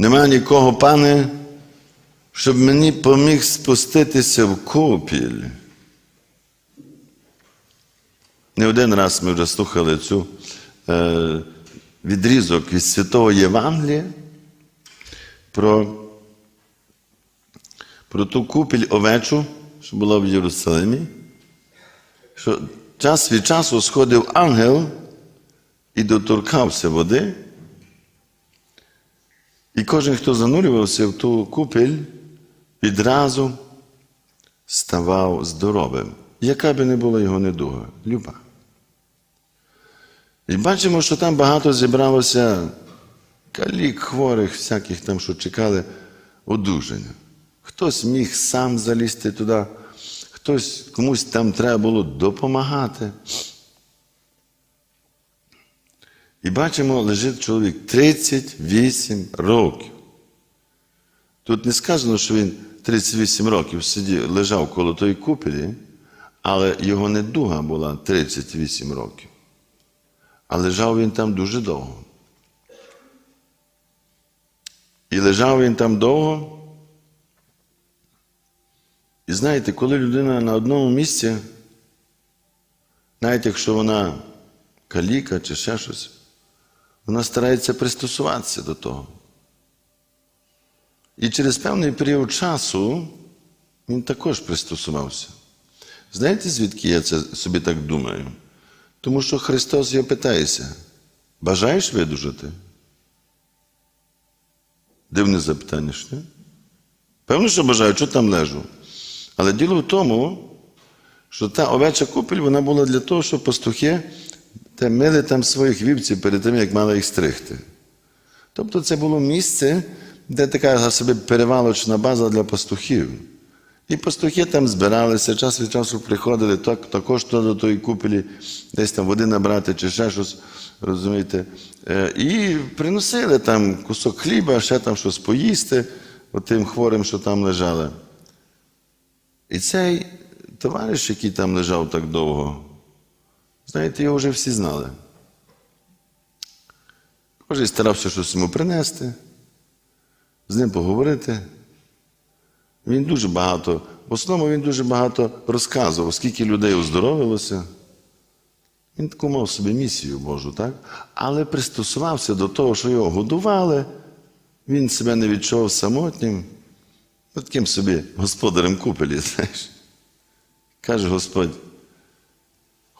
Нема нікого, пане, щоб мені поміг спуститися в купіль. Не один раз ми вже слухали цю е, відрізок із Святого Євангелія про, про ту купіль овечу, що була в Єрусалимі, що час від часу сходив ангел і доторкався води, і кожен, хто занурювався в ту купіль, відразу ставав здоровим, яка би не була його недуга, люба. І бачимо, що там багато зібралося калік, хворих, всяких там, що чекали одужання. Хтось міг сам залізти туди, хтось комусь там треба було допомагати. І бачимо, лежить чоловік 38 років. Тут не сказано, що він 38 років сидів, лежав коло тої купелі, але його недуга була 38 років. А лежав він там дуже довго. І лежав він там довго. І знаєте, коли людина на одному місці, навіть якщо вона каліка чи ще щось, вона старається пристосуватися до того. І через певний період часу він також пристосувався. Знаєте, звідки я це собі так думаю? Тому що Христос його питається: бажаєш видужати? Дивне запитання ж, не? Певно, що бажаю, що там лежу. Але діло в тому, що та овеча купель вона була для того, щоб пастухи те мили там своїх вівців перед тим, як мали їх стригти. Тобто це було місце, де така собі перевалочна база для пастухів. І пастухи там збиралися, час від часу приходили, так, також до тої купелі, десь там води набрати чи ще щось, розумієте. Е, І приносили там кусок хліба, ще там щось поїсти тим хворим, що там лежали. І цей товариш, який там лежав так довго, знаєте, його вже всі знали. Кожен старався щось йому принести, з ним поговорити. Він дуже багато, в основному він дуже багато розказував, скільки людей оздоровилося. Він таку мав собі місію Божу, так? Але пристосувався до того, що його годували, він себе не відчував самотнім. От таким собі господарем купелі, знаєш. Каже Господь,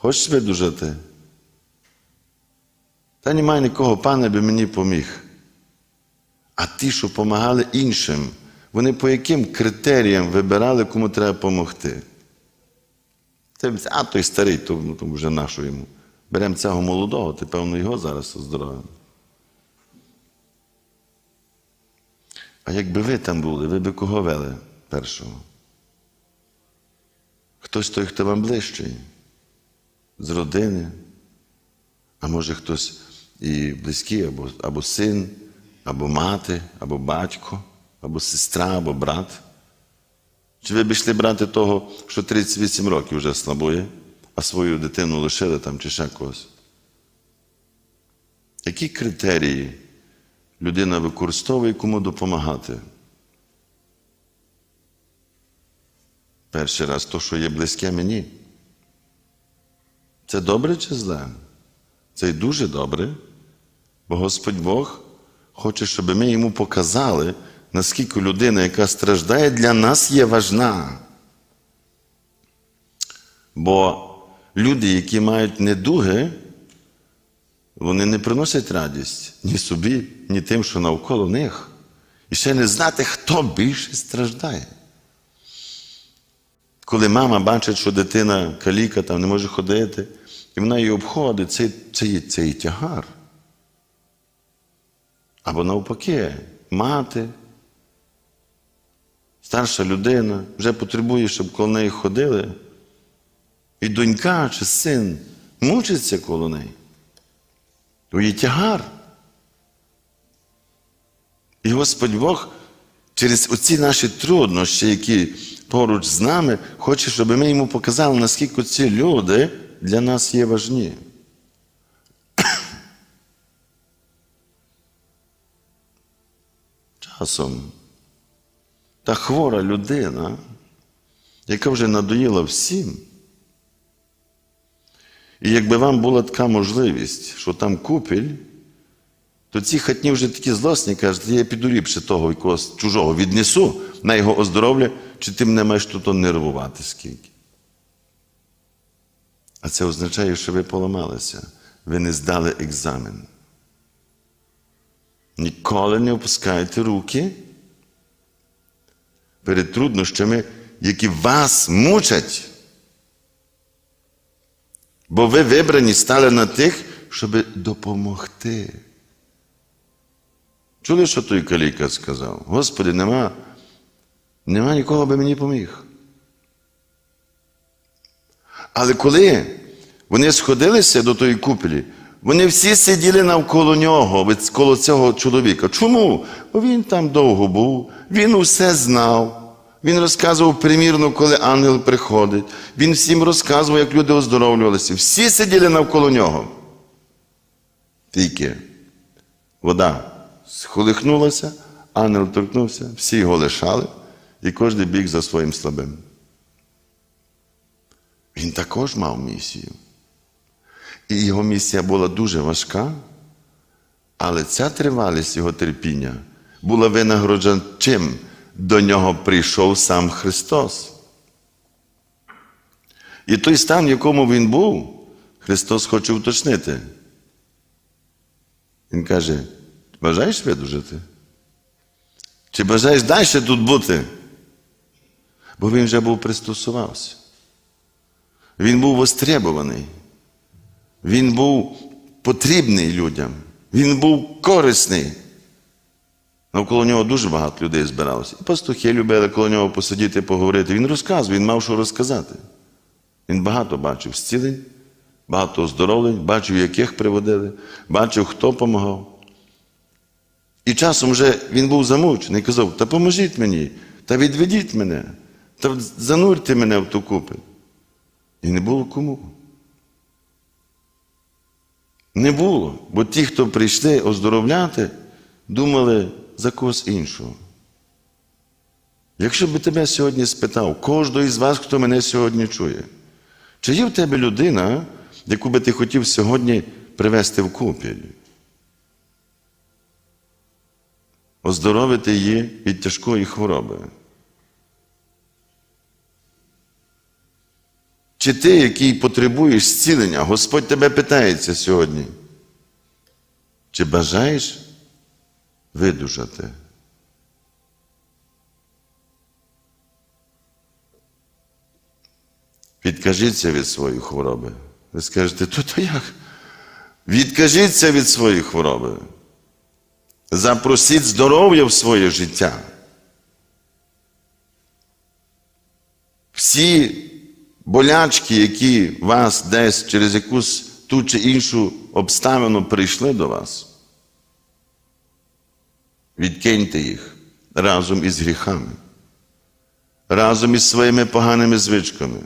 хочеш видужати? Та немає нікого, пане, би мені поміг. А ті, що допомагали іншим, вони по яким критеріям вибирали, кому треба допомогти? А той старий, то, ну, то вже нашу йому. Беремо цього молодого, ти, певно, його зараз оздоровимо. А якби ви там були, ви би кого вели першого? Хтось той, хто вам ближчий, з родини, а може хтось і близький, або, або син, або мати, або батько, або сестра, або брат. Чи ви б йшли брати того, що 38 років вже слабує, а свою дитину лишили там чи ще когось? Які критерії людина використовує кому допомагати? Перший раз то, що є близьке мені. Це добре чи зле? Це й дуже добре, бо Господь Бог хоче, щоб ми йому показали, наскільки людина, яка страждає, для нас є важна. Бо люди, які мають недуги, вони не приносять радість ні собі, ні тим, що навколо них. І ще не знати, хто більше страждає. Коли мама бачить, що дитина каліка там не може ходити, і вона її обходить, це, це, є, це є тягар. Або навпаки, мати, старша людина вже потребує, щоб коло неї ходили. І донька чи син мучиться коло неї. То є тягар. І Господь Бог через оці наші труднощі, які поруч з нами, хоче, щоб ми йому показали, наскільки ці люди для нас є важні. часом та хвора людина, яка вже надоїла всім. І якби вам була така можливість, що там купіль, то ці хатні вже такі злосні кажуть, я піду ліпше того якогось чужого віднесу на його оздоровлення, чи ти мене маєш тут нервувати скільки. А це означає, що ви поламалися, ви не здали екзамен. Ніколи не опускайте руки перед труднощами, які вас мучать. Бо ви вибрані стали на тих, щоб допомогти. Чули, що той каліка сказав? Господи, нема, нема нікого, би мені поміг. Але коли вони сходилися до тої купелі, вони всі сиділи навколо нього, коло цього чоловіка. Чому? Бо він там довго був, він усе знав. Він розказував примірно, коли ангел приходить. Він всім розказував, як люди оздоровлювалися. Всі сиділи навколо нього. Тільки вода схолихнулася, ангел торкнувся, всі його лишали, і кожен біг за своїм слабим. Він також мав місію. І його місія була дуже важка, але ця тривалість його терпіння була винагороджена чим до нього прийшов сам Христос. І той стан, в якому він був, Христос хоче уточнити. Він каже: бажаєш видужити? Чи бажаєш далі тут бути? Бо він вже був пристосувався. Він був востребований. Він був потрібний людям. Він був корисний. Навколо нього дуже багато людей збиралося. І пастухи любили коло нього посидіти, поговорити. Він розказував, він мав що розказати. Він багато бачив зцілень, багато оздоровлень, бачив, яких приводили, бачив, хто допомагав. І часом вже він був замучений, казав, та поможіть мені, та відведіть мене, та занурте мене в ту купель. І не було кому. Не було. Бо ті, хто прийшли оздоровляти, думали за когось іншого. Якщо би тебе сьогодні спитав, кожного із вас, хто мене сьогодні чує, чи є в тебе людина, яку би ти хотів сьогодні привести в купіль? Оздоровити її від тяжкої хвороби. Чи ти, який потребуєш зцілення, Господь тебе питається сьогодні? Чи бажаєш видужати? Відкажіться від своєї хвороби. Ви скажете, то то як? Відкажіться від своєї хвороби. Запросіть здоров'я в своє життя. Всі болячки, які вас десь через якусь ту чи іншу обставину прийшли до вас, відкиньте їх разом із гріхами, разом із своїми поганими звичками,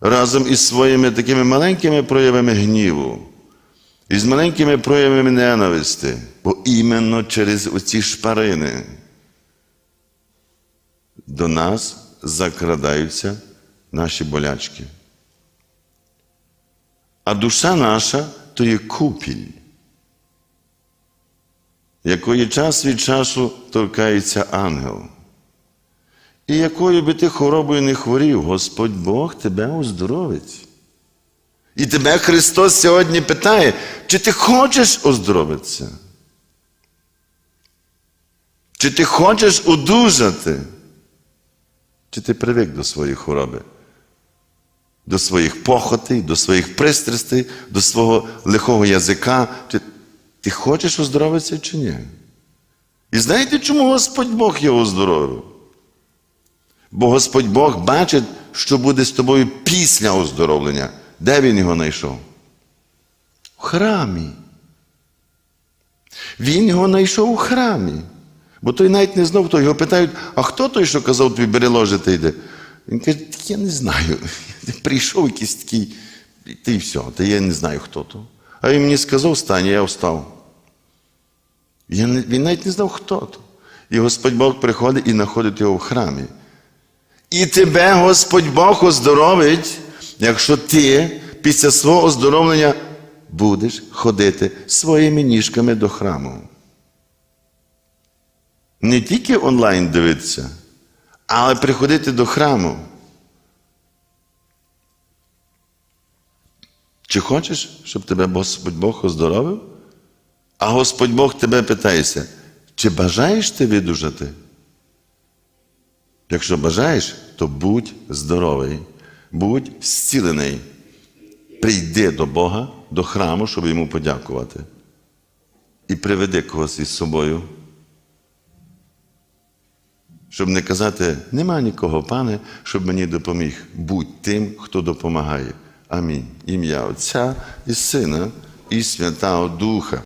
разом із своїми такими маленькими проявами гніву, із маленькими проявами ненависти, бо іменно через оці шпарини до нас закрадаються наші болячки. А душа наша то є купіль, якої час від часу торкається ангел. І якою би ти хворобою не хворів, Господь Бог тебе оздоровить. І тебе Христос сьогодні питає, чи ти хочеш оздоровитися? Чи ти хочеш одужати? Чи ти привик до своєї хвороби? До своїх похотей, до своїх пристрастей, до свого лихого язика? Чи ти хочеш оздоровитися чи ні? І знаєте, чому Господь Бог його оздоровив? Бо Господь Бог бачить, що буде з тобою після оздоровлення. Де він його знайшов? В храмі. Він його знайшов у храмі. Бо той навіть не знав, хто його питають, а хто той, що казав тобі бери ложе та йде? Він каже, я не знаю. Прийшов якийсь такий, ти і все, та я не знаю, хто то. А він мені сказав, стань, я встав. Я не, він навіть не знав, хто то. І Господь Бог приходить і знаходить його в храмі. І тебе Господь Бог оздоровить, якщо ти після свого оздоровлення будеш ходити своїми ніжками до храму. Не тільки онлайн дивитися, але приходити до храму. Чи хочеш, щоб тебе Господь Бог оздоровив? А Господь Бог тебе питається, чи бажаєш ти видужати? Якщо бажаєш, то будь здоровий, будь зцілений. Прийди до Бога, до храму, щоб йому подякувати. І приведи когось із собою. Щоб не казати, нема нікого, пане, щоб мені допоміг. Будь тим, хто допомагає. Амінь. Ім'я Отця і Сина, і Святого Духа.